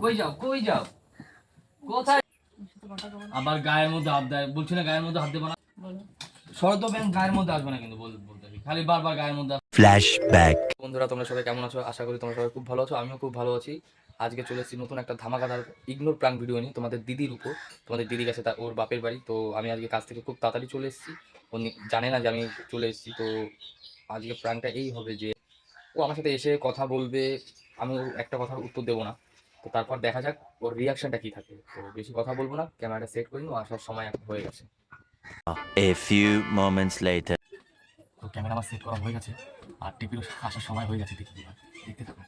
কই যাও কই যাও? কোথায়? আবার গায়ের মধ্যে হাত দেয় বলছি না গায়ের মধ্যে হাত দেবো না। শরৎ ব্যাংক গায়ের মধ্যে আসবে না কিন্তু বলতে খালি বারবার গায়ের মধ্যে Flashback. বন্ধুরা তোমরা সবাই কেমন আছো? আশা করি তোমরা সবাই খুব ভালো আছো। আমিও খুব ভালো আছি। আজকে চলে এসেছি নতুন একটা ধামাকাদার ইগনোর প্রাঙ্ক ভিডিও নিয়ে। তোমাদের দিদির উপর। তোমাদের দিদি গেছে তা ওর বাপের বাড়ি। তো আমি আজকে কাজ থেকে খুব তাড়াতাড়ি চলে এসেছি। ও নি- জানে না যে আমি চলে এসেছি। তো আজকে প্রাঙ্কটা এই হবে যে ও আমার সাথে এসে কথা বলবে। আমি একটা কথার উত্তর দেবো না। তো তারপর দেখা যাক ওর রিয়াকশনটা কি থাকে। তো বেশি কথা বলব না ক্যামেরাটা সেট করি আসার সময় এখন হয়ে গেছে। এ ফিউ মোমেন্টস লেটার তো ক্যামেরা আমার সেট করা হয়ে গেছে আর টিভিরও আসার সময় হয়ে গেছে দেখি দেখতে থাকো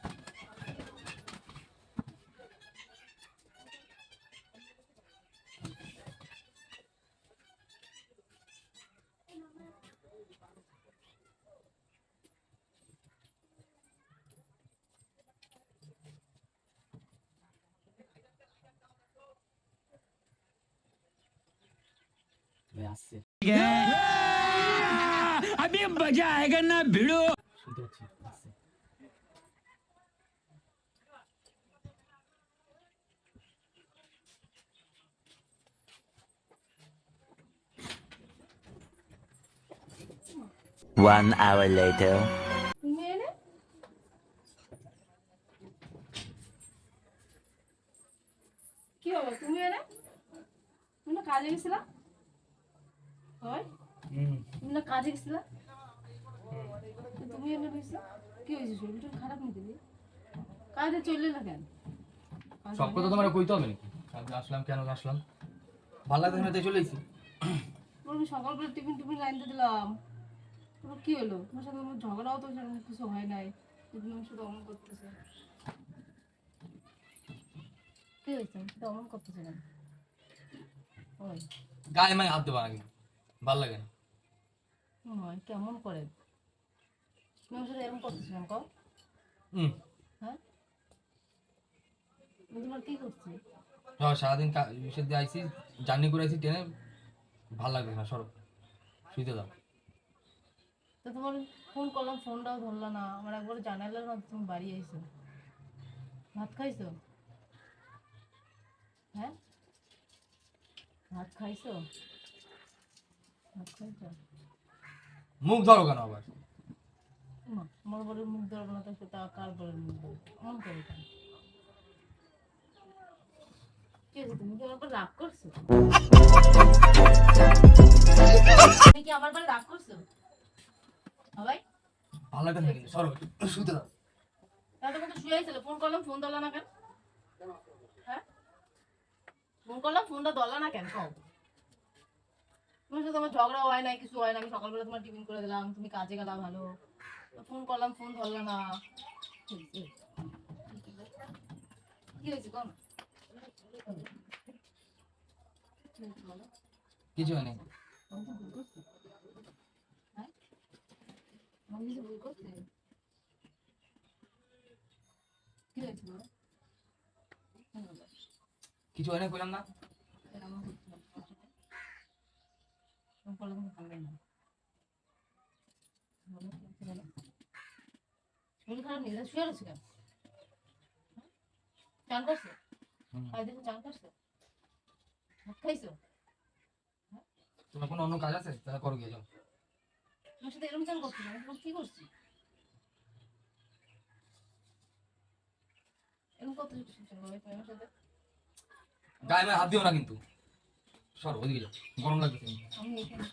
হয়ে আসছে আমি মজা আয়েগা না ভিড়ো। One hour later. কি হলো? তুমি এনে কাজে গেছিলাম। হয় তুমি না কাজে গেছিলা? তুমি কি হয়েছে শরীরটা খারাপ নাকি? কাজে চললে না কেন? কাজে সব কথা তোমার কইতে হবে নাকি? আসলাম কেন আসলাম? ভালো লাগছে না তাই চলে এসেছি আমি সকালবেলা টিফিন টিফিন লাইন দিয়ে দিলাম। তোমার কি হলো? তোমার সাথে আমার ঝগড়াও তো সেরকম কিছু হয় নাই। তুমি আমার সাথে অমন করতেছে। কি হয়েছে? অমন করতেছে গায়ে মায়ে হাত দেবো কিন্তু ভালো লাগে না। কেমন করে। তুমি আমার সাথে এরকম করতেছে কেন কও? হুম। হ্যাঁ? তোমার কি করছি? ধর সারাদিন ইসের দিয়ে জার্নি করে আইসি ট্রেনে। ভালো লাগবে না সরো শুইতে দাও। তো তোমার ফোন করলাম ফোনটাও ধরলো না। আমার একবার জানাইলো না তুমি বাড়ি আইছো। ভাত খাইছো? হ্যাঁ? ভাত খাইছো? মুখ ধরো কেন আবার? আমার বরের মুখ ধরবো না তো কার বরের মুখ ধরবো এমন করে কেন? কি হয়েছে তুমি কি আমার উপর রাগ করছ? তুমি কি আমার উপরে রাগ করছ? সবাই? ভালো সরো শুইতে দাও। তাহলে কিন্তু শুয়ে ছিল। ফোন করলাম ফোন না কেন? হ্যাঁ? ফোন করলাম ফোনটা ধরলা না কেন? কও। তোমার সাথে আমার ঝগড়া হয় নাই কিছু হয় না আমি সকালবেলা তোমার টিফিন করে দিলাম তুমি কাজে গেলা ভালো। ফোন করলাম ফোন ধরলো না। কি হয়েছে কোন কিছু হয়নি। হ্যাঁ? কিছু হয়নি কইলাম না এরকম করতে হবে তোমার সাথে। এরকম করলে কিন্তু ভালো লাগে না। বলো, কি হচ্ছে বলো? শরীর শুয়ে রয়েছে কেন? চান করছ? হুম। চান করছ? ভাত খাইছো? তোমার কোনো অন্য কাজ আছে? তাহলে করো গিয়ে যাও। তোমার সাথে এরকম চান করছ? তোমার কি করছি? এরকম কত তুমি আমার সাথে গায়ে মায়ে হাত দিও না কিন্তু। সরো ওদিকে যাও। গরম লাগবে আমি এখানে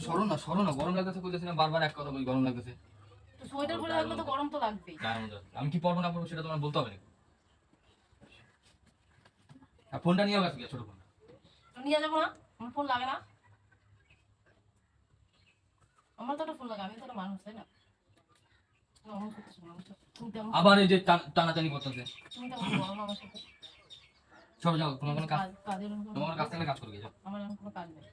সরো না সরো না গরম লাগতেছে না বারবার এক কথা বলি গরম লাগতেছে। তো সোয়েটার পরে থাকলে তো গরম তো লাগবেই। আমি কি পরবো না পরবো সেটা তোমার বলতে হবে আর ফোনটা নিয়ে গেছে ছোট ফোন নিয়ে যাব না আমার ফোন লাগে না। আমার তো একটা ফোন লাগে আমি তো একটা মানুষ তাই না? না আবার এই যে টান- টানাটানি করতেছে। না সরো যাও তোমার কোনো কাজ তোমার কাজ থাকলে কাজ করবে যাও। আমার কোনো কাজ নেই।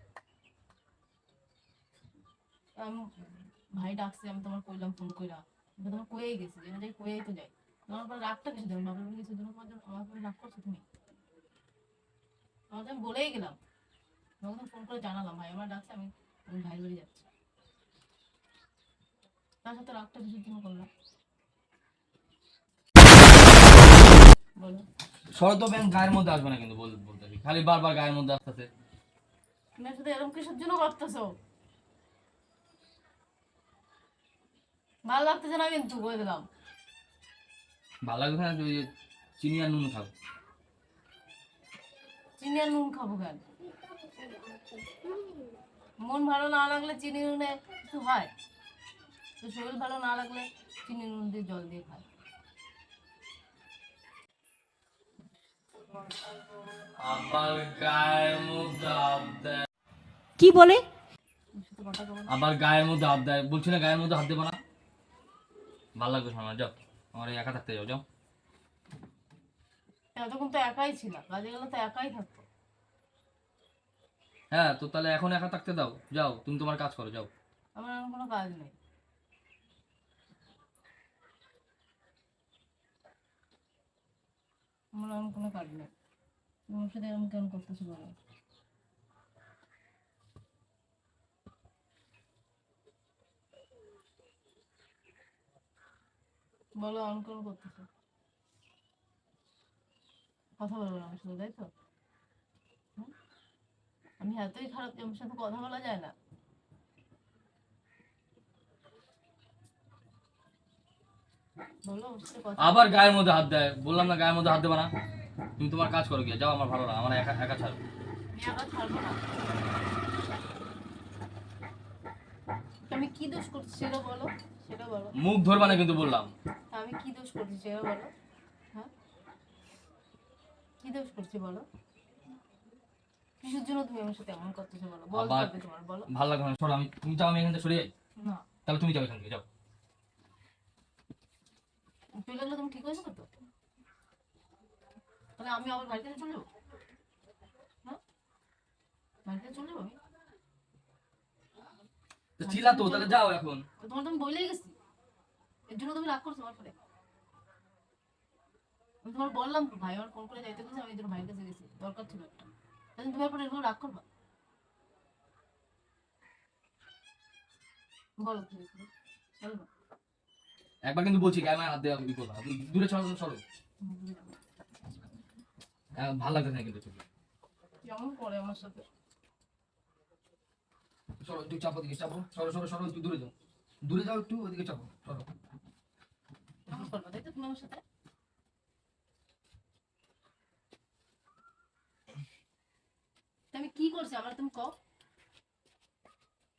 ভাই ডাকছে আমি তোমার কইলাম ফোন কইরা। তোমার কয়েই গেছি যেন যাই কয়েই তো যাই। তোমার উপর রাগটা কিছু দেবে বাবার কিছু দিন পর আমার উপরে রাগ করছ তুমি? তোমাকে আমি বলেই গেলাম। তোমাকে ফোন করে জানালাম ভাই আমার ডাকছে আমি আমি ভাই বাড়ি যাচ্ছি। তার সাথে রাগটা কিসের জন্য করলাম বলো। শরৎ ব্যাংক গায়ের মধ্যে আসবে না কিন্তু বলতে। খালি বারবার গায়ের মধ্যে আসতেছে। সাথে এরকম কিসের জন্য করতেছো ভালো লাগতেছে না কিন্তু বলে দিলাম। ভালো লাগবে না ওই যে চিনি আর নুন খাব। চিনি আর নুন খাব কেন? মন ভালো না লাগলে চিনি নুনে কিছু হয়? তো শরীর ভালো না লাগলে চিনি নুন দিয়ে জল দিয়ে খায়। কি বলো? আবার গায়ের মধ্যে হাত দেয়। বলছি না গায়ের মধ্যে হাত দেবো না। ভালো লাগবে শোনা যাও আমার একা থাকতে যাও যাও। এতক্ষণ তো একাই ছিল কাজে গেলে তো একাই থাকতো। হ্যাঁ তো তাহলে এখন একা থাকতে দাও যাও তুমি তোমার কাজ করো যাও। আমার এখন কোনো কাজ নেই। আমার এখন কোনো কাজ নেই। তোমার সাথে এরকম কেন করতেছো বলো? বলো অন কেন করতেছো। কথা বলব আমার সাথে তাই তো? আমি এতই খারাপ যে আমার সাথে কথা বলা যায় না। আবার গায়ের মধ্যে হাত দেয়। বললাম না গায়ের মধ্যে হাত দেবো না। তুমি তোমার কাজ করো গিয়ে যাও আমার ভালো না আমার একা একা ছাড়ো। আমি একা ছাড়বো না। আমি কি দোষ করছি সেটা বলো সেটা বলো। মুখ ধরবা না কিন্তু বললাম। আমি কি দোষ করছি সেটা বলো। হ্যাঁ? কি দোষ করছি বলো? কিসের জন্য তুমি আমার সাথে এমন করতেছো বলো? বলতে আবার- হবে তোমার বলো। ভালো লাগবে না। সরো আমি তুমি যাও আমি এখান থেকে সরে যাই না। তাহলে তুমি যাও এখান থেকে যাও। চলে গেলে তুমি ঠিক হয়ে যাবে তো? তাহলে আমি আবার বাড়িতে চলে যাব? হ্যাঁ? বাড়িতে চলে যাব আমি? তো চিল্লা তো তাহলে যাও এখন। তোমার তো আমি বলেই গেছি। এর জন্য তুমি রাগ করছ আমার পরে আমি তোমার বললাম ভাই আমার ফোন করে যাইতে গেছে আমি ভাইয়ের কাছে গেছি। দরকার ছিল একটা। তাহলে তুমি এরকম রাগ করবা? বলো বলো একবার কিন্তু বলছি গায়ে হাত দেওয়া বিপদ না তুমি দূরে চলো সরো। আহ, ভালো লাগছে না কিন্তু করে আমার সাথে। সরো একটু চাপো দিকে চাপো। সরো সরো সরো একটু দূরে যাও। দূরে যাও একটু ওদিকে চাপো। সরো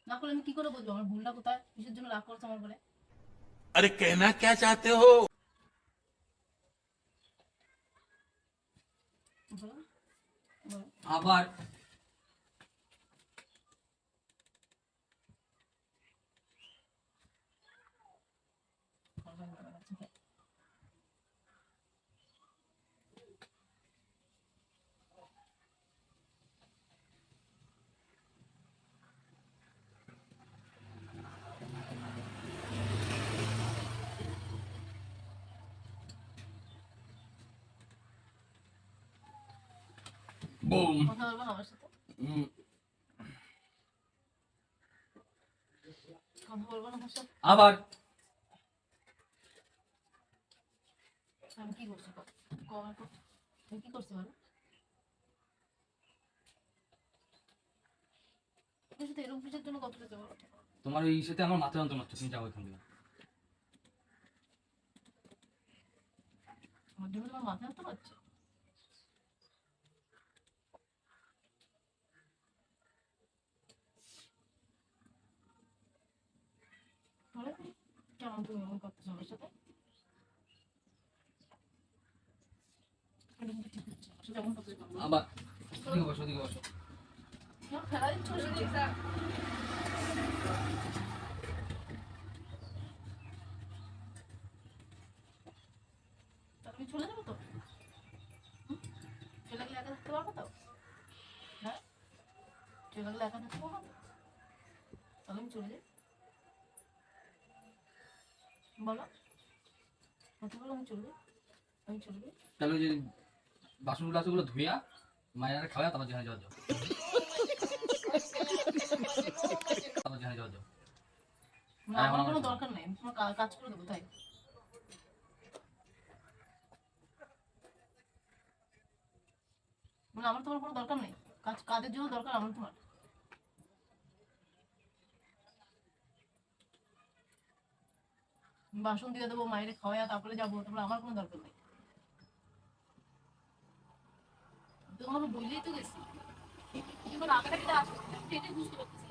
না করলে আমি কি করে আমার ভুলটা কোথায়? কিসের জন্য করছ আমার আরে কেনা কে চাতে হো? আবার বুম কথা বলব না আমার সাথে কথা বলব আমার সাথে আবার। আমি কি করছি। আমি কি করছি তোমার ওই সাথে আমার মাথা যন্ত্রণা হচ্ছে তুমি যাও এখান থেকে। আমার মাথা ব্যথা পাচ্ছে বলো, কেমন তুমি এমন করতেছো আমার সাথে এটা কিন্তু ঠিক হচ্ছে না। আমার সাথে এমন করতেছো কেন? আবার ওদিকে বসো ওদিকে বসো তোমার খেলা দিচ্ছ সেদিকে। তা তুমি চলে যাব তো হুম? চলে গেলে একা থাকতে পারব তো হ্যাঁ চলে গেলে একা থাকতে পারব তো? তাহলে আমি চলে যাই বলো কথা আমি চলে যাই আমি চলে যাই তাহলে যে বাসনগুলো আছে ওগুলো ধুইয়া মায়ের খাওয়া তারপর যেখানে যাওয়া যাও তারপর যেখানে যাওয়া যাও না, হ্যাঁ, আমার আমার কোনো দরকার নেই। আমি তোমার কাজ করে দেবো তাই। মানে আমার তোমার কোনো দরকার নেই। কাজ কাজের জন্য দরকার আমার তোমার। বাসন দিয়ে দেবো মায়ের খাওয়া তারপরে যাব। তারপরে আমার কোনো দরকার নেই। তোমার বললেই তো গেছি। কিন্তু সেটাই বুঝতে পারতেছি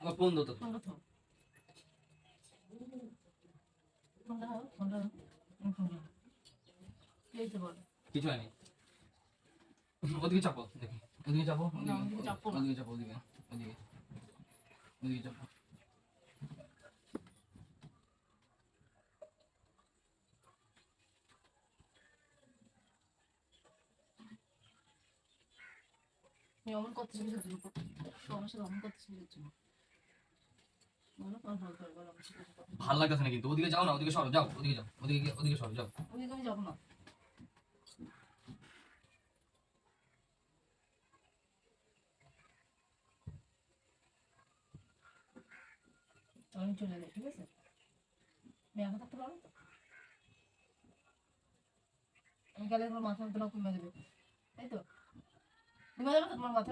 আমার ফোন ফোন? কিছু হয়নি। ওদিকে চাপো দেখি। ওদিকে চাপো ওদিকে চাপো ওদিকে ওদিকে ওদিকে। চাপো। অমন অমন। ভালো লাগতেছে না কিন্তু। ওদিকে যাও না ওদিকে সরো যাও ওদিকে যাও ওদিকে ওদিকে সরো যাও। ওদিকে আমি যাব না। আমি চলে যাই ঠিক আছে? আমি একা থাকতে আমি গেলে তোমার মাথা কমে তাই তো? কমে যাবে তো? তোমার মাথা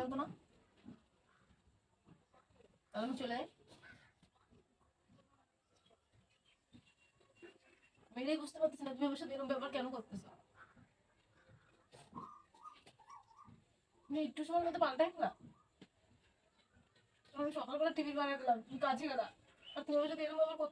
তাহলে আমি চলে যাই এটাই বুঝতে পারতেছি না, তুমি আমার সাথে এরকম ব্যাপার কেন করতেছো? তুমি একটু সময় মধ্যে পাল্টাই না। সকালবেলা টিভি বানিয়ে দিলাম তুমি কাজে গেলা। আর তুমি যদি এরকম ব্যাপার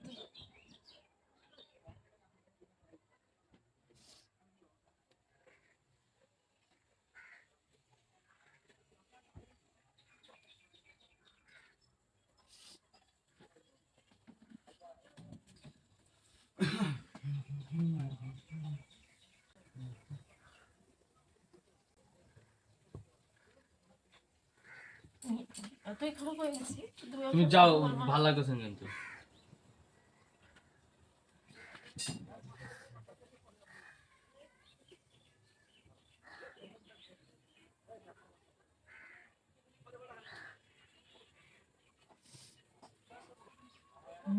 তুমি যাও ভালো লাগতেছে কিন্তু।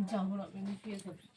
যাব না আমি শুয়ে থাকব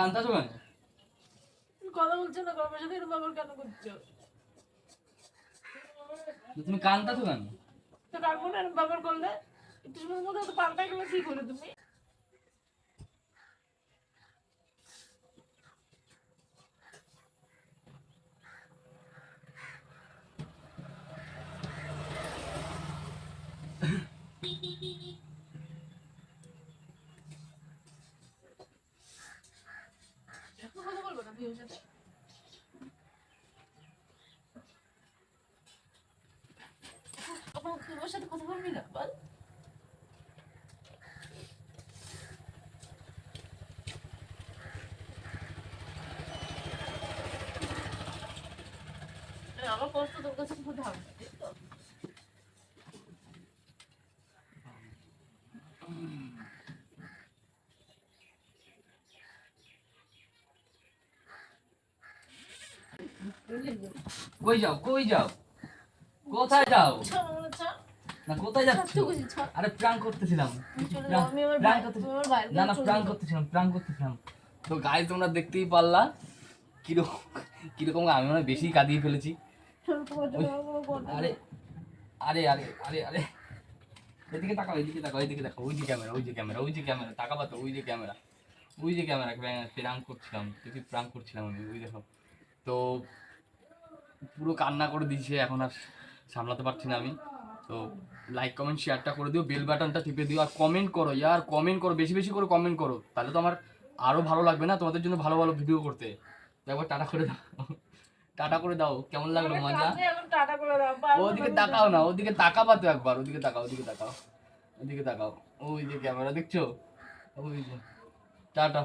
কান্তাছো কেন তুমি কথা বলছো না গরমের সাথে এরকম ব্যবহার কেন করছ? তুমি কান্তাছো কেন তো কাকবো না বাবার ব্যবহার করলে? একটু সময় মধ্যে তো পাল্টা গেলে কি করে তুমি। সাথে এখন তোমার সাথে কথা বলবি না? বল। আমার কষ্ট তোর কাছে খুব হবে না, তাই তো? বুঝলি? কই যাও কই যাও? কোথায় যাও। না কোথায় যাচ্ছ? আরে প্রাং করতেছিলাম। না না চলে প্রাং করতেছিলাম প্রাং করতেছিলাম। তো গায়ে তোমরা দেখতেই পারলা কীরকম কীরকম আমি মানে বেশি কাঁদিয়ে ফেলেছি। আরে আরে আরে আরে আরে এদিকে তাকাও এদিকে তাকাও এদিকে তাকাও। ওই যে ক্যামেরা ওই যে ক্যামেরা ওই যে ক্যামেরা তাকাবা তো ওই যে ক্যামেরা ওই যে ক্যামেরা প্রাং করছিলাম দেখি প্রাং করছিলাম আমি ওই দেখো। তো পুরো কান্না করে দিয়েছে এখন আর সামলাতে পারছি না আমি। তো লাইক কমেন্ট শেয়ারটা করে দিও বেল বাটনটা টিপে দিও আর কমেন্ট করো ইয়ার কমেন্ট করো বেশি বেশি করে কমেন্ট করো। তাহলে তো আমার আরও ভালো লাগবে না তোমাদের জন্য ভালো ভালো ভিডিও করতে। একবার টাটা করে দাও। টাটা করে দাও কেমন লাগল মজা? ওদিকে তাকাও না ওদিকে তাকাবা তো একবার ওদিকে তাকাও ওদিকে তাকাও ওদিকে তাকাও। ওই যে ক্যামেরা দেখছ? ওই যে। টাটা।